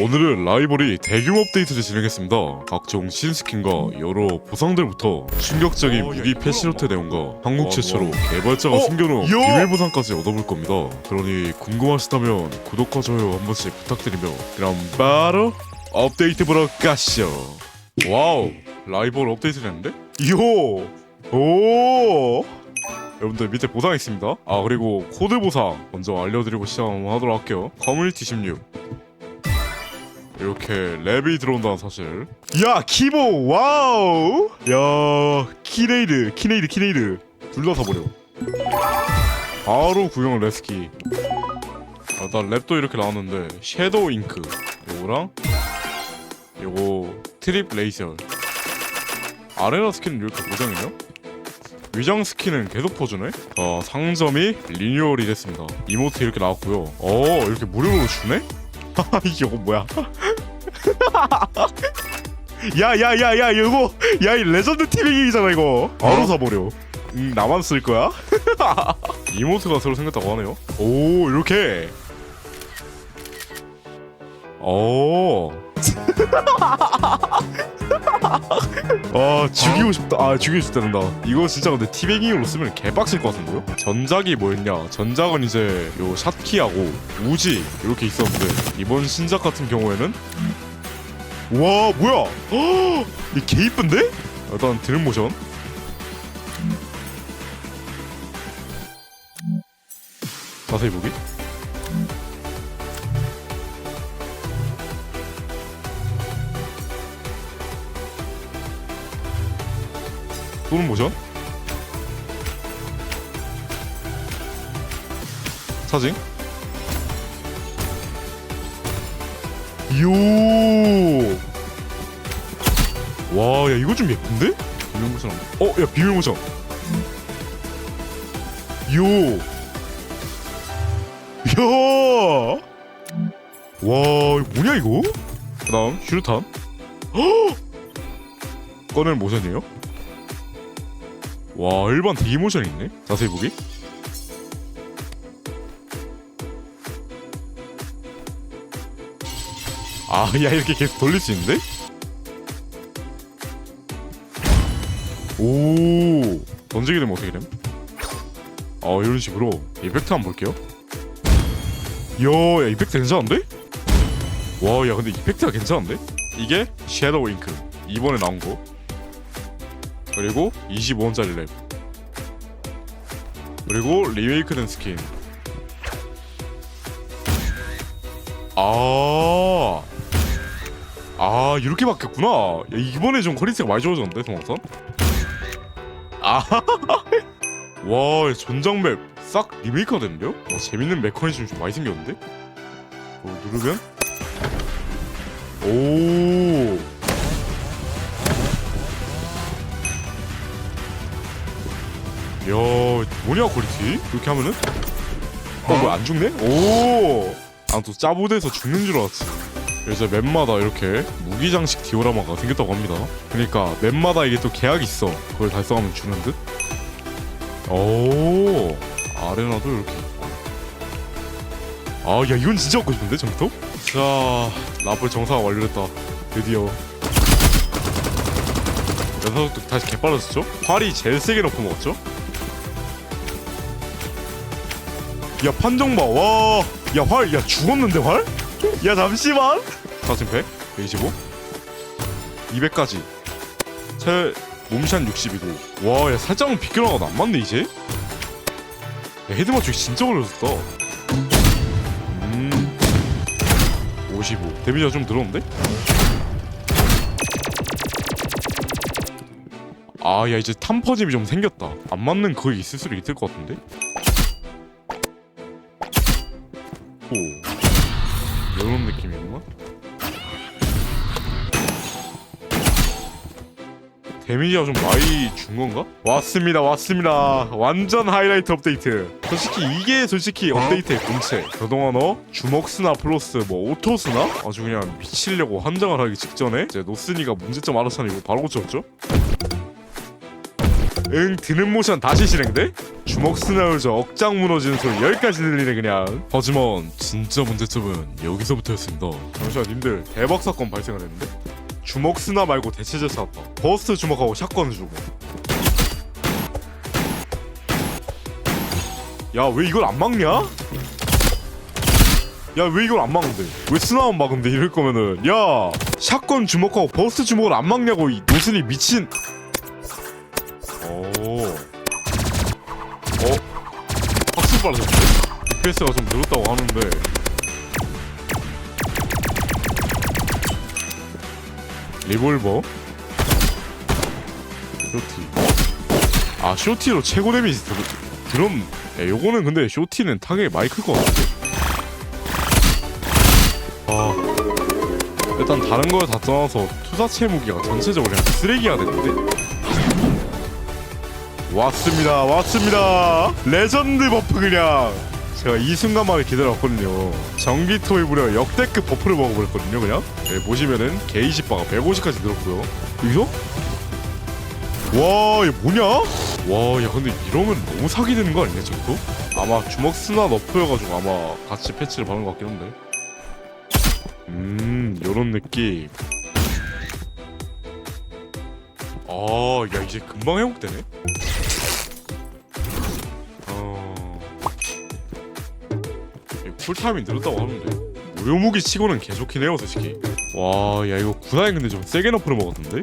오늘은 라이벌이 대규모 업데이트를 진행했습니다. 각종 신스킨과 여러 보상들부터 충격적인 어, 야, 무기 패시로트. 내용과 한국 와, 최초로 와. 개발자가 어, 숨겨놓은 야! 비밀 보상까지 얻어볼 겁니다. 그러니 궁금하시다면 구독과 좋아요 한 번씩 부탁드리며 그럼 바로 업데이트 보러 가시죠. 와우 라이벌 업데이트를 했는데? 요! 오! 여러분들 밑에 보상 있습니다. 아 그리고 코드 보상 먼저 알려드리고 시작하도록 할게요. 커뮤니티 16 이렇게 랩이 들어온다는 사실. 야, 키보! 와우! 야, 키네이드, 키네이드, 키네이드. 둘 다 사버려. 바로 구형 레스키. 아, 나 랩도 이렇게 나왔는데 섀도우 잉크 요거랑 요거 트립 레이저. 아레나 스킨은 이렇게 고정이냐? 위장 스킨은 계속 퍼주네? 어, 상점이 리뉴얼이 됐습니다. 이모트 이렇게 나왔고요. 어, 이렇게 무료로 주네? 이게 이거 뭐야? 야, 야, 야, 야, 이거, 야, 이 레전드 티빙이잖아, 이거. 바로 어? 사버려. 음, 나만 쓸 거야? 이모트가 새로 생겼다고 하네요. 오, 이렇게. 오, 아, 죽이고 싶다. 아, 죽이고 싶다는다. 이거 진짜 근데 티빙으로 쓰면 개빡칠 것 같은데요? 전작이 뭐였냐? 전작은 이제 요 샷키하고 우지 이렇게 있었는데 이번 신작 같은 경우에는 와, 뭐야? 헉, 이개 이쁜데? 일단 드림 모션 자세히 보기 또는 모션 사진 요. 와 야 이거 좀 예쁜데? 비밀 모션 어야 비밀 모션 요. 야. 와, 이거 뭐냐 이거? 그 다음 슈루탄 헉! 꺼낼 모션이에요? 와 일반 대기 모션이 있네 자세히 보기 아 야 이렇게 계속 돌릴 수 있는데? 오 던지게 되면 어떻게 됨? 아 이런 식으로 이펙트 한번 볼게요 야, 야 이펙트 괜찮은데? 와, 야 근데 이펙트가 괜찮은데? 이게 섀도우 잉크 이번에 나온 거 그리고 25원짜리 랩 그리고 리메이크된 스킨 아, 아 이렇게 바뀌었구나. 야, 이번에 좀 퀄리티가 많이 좋아졌는데 동영상? 아, 와 전장 맵 싹 리메이크가 됐는데요? 와, 재밌는 메커니즘 좀 많이 생겼는데? 어, 누르면 오. 야, 뭐냐 퀄리티? 이렇게 하면은 어, 뭐안 죽네? 오. 아, 또 짜부대에서 죽는 줄 알았지. 그래서 맵마다 이렇게 무기장식 디오라마가 생겼다고 합니다. 그러니까 맵마다 이게 또 계약이 있어. 그걸 달성하면 주는 듯. 오. 아레나도 이렇게 있고. 아, 야 이건 진짜 갖고 싶은데 정토? 자, 라플 정상 완료됐다. 드디어. 녀석도 다시 개빨라졌죠? 활이 제일 세게 넣고 먹었죠? 야, 판정 봐. 와. 야, 활. 야, 죽었는데 활? 야, 잠시만. 사진 100, 125, 200까지. 체 몸샷 60이고. 와, 야 살짝은 비껴나가도 안 맞네 이제. 야, 헤드 맞추기 진짜 어려졌다. 음, 55. 데미지가 좀 늘었는데? 아, 야 이제 탐퍼짐이 좀 생겼다. 안 맞는 그거 있을 수도 있을 것 같은데? 오, 이런 느낌이구만. 데미지가 좀 많이 준 건가? 왔습니다 왔습니다. 완전 하이라이트 업데이트. 솔직히 이게 솔직히 업데이트의 본체. 그동안 어? 주먹스나 플러스 뭐 오토스나? 아주 그냥 미치려고 환장을 하기 직전에 이제 노스니가 문제점 알아차리고 바로 고쳤죠 응 드는 모션 다시 실행돼? 주먹 스나우저 억장 무너지는 소리 여기까지 들리네 그냥. 하지만 진짜 문제점은 여기서부터였습니다. 잠시만 님들 대박 사건 발생을 했는데? 주먹 스나 말고 대체제 찾았다 버스트 주먹하고 샷건 주고. 야 왜 이걸 안 막냐? 야 왜 이걸 안 막는데? 왜 스나만 막는데? 이럴 거면은. 야 샷건 주먹하고 버스트 주먹을 안 막냐고 이 노순이 미친 오 어? 확실히 빨라졌는데? DPS가 좀 늘었다고 하는데. 리볼버? 쇼티. 아 쇼티로 최고 데미지 들, 드럼 야 요거는 근데 쇼티는 것 같은데 아. 일단 다른 걸다 떠나서 투사체 무기가 전체적으로 그냥 쓰레기가 됐는데 왔습니다 왔습니다 레전드 버프 그냥 제가 이 순간만을 기다렸거든요 전기토이 무려 역대급 버프를 먹어버렸거든요 그냥 네, 보시면은 게이지 바가 150까지 늘었고요 여기서 와, 이거 뭐냐? 와, 야, 근데 이러면 너무 사기되는 거 아니냐, 저거? 아마 주먹 스나 너프여가지고 아마 같이 패치를 받은 것 같긴 한데. 음, 요런 느낌. 아, 야, 이제 금방 회복되네? 쿨타임이 늘었다고 하는데. 무료 무기 치고는 개 좋긴 해요, 솔직히. 와, 야, 이거 구나인 근데 좀 세게 너프를 먹었던데?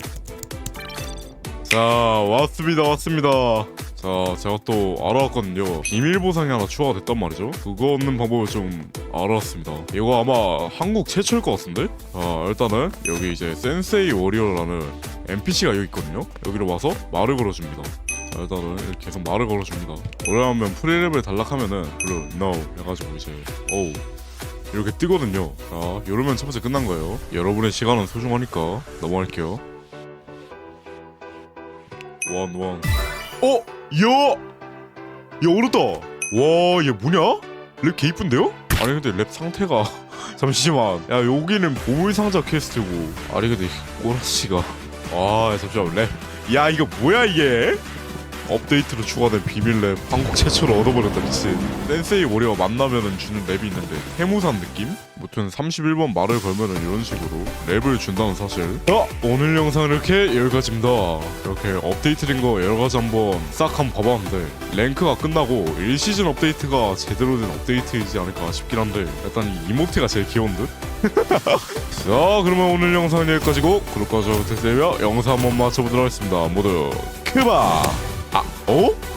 자 왔습니다 왔습니다 자 제가 또 알아왔거든요 비밀 보상이 하나 추가가 됐단 말이죠 그거 얻는 방법을 좀 알아왔습니다 이거 아마 한국 최초일 것 같은데 자 일단은 여기 이제 센세이 워리어라는 NPC가 여기 있거든요 여기로 와서 말을 걸어줍니다 자 일단은 이렇게 계속 말을 걸어줍니다 오래하면 프리레벨 단락하면은 블루 NO 해가지고 이제 어우 이렇게 뜨거든요 자 이러면 첫 번째 끝난 거예요 여러분의 시간은 소중하니까 넘어갈게요 원, 원. 어? 야! 야, 오르다! 와, 얘 뭐냐? 랩 개 이쁜데요? 아니, 근데 랩 상태가. 잠시만. 야, 여기는 보물상자 퀘스트고. 아니, 근데 꼬라씨가. 아, 잠시만, 랩. 야, 이거 뭐야, 이게? 업데이트로 추가된 비밀 랩 한국 최초로 얻어버렸다 미친 센세이 워리어 만나면은 주는 랩이 있는데 해무산 느낌? 무튼 31번 말을 걸면은 이런 식으로 랩을 준다는 사실 어? 오늘 영상은 이렇게 여기까지입니다 이렇게 업데이트된 거 여러 가지 한번 싹 한번 봐봤는데 랭크가 끝나고 1시즌 업데이트가 제대로 된 업데이트이지 않을까 싶긴 한데 일단 이 이모티가 제일 귀여운 듯? 자 그러면 오늘 영상은 여기까지고 구독과 좋아요 부탁드리며 영상 한번 마쳐보도록 하겠습니다 모두 크바 아, 어?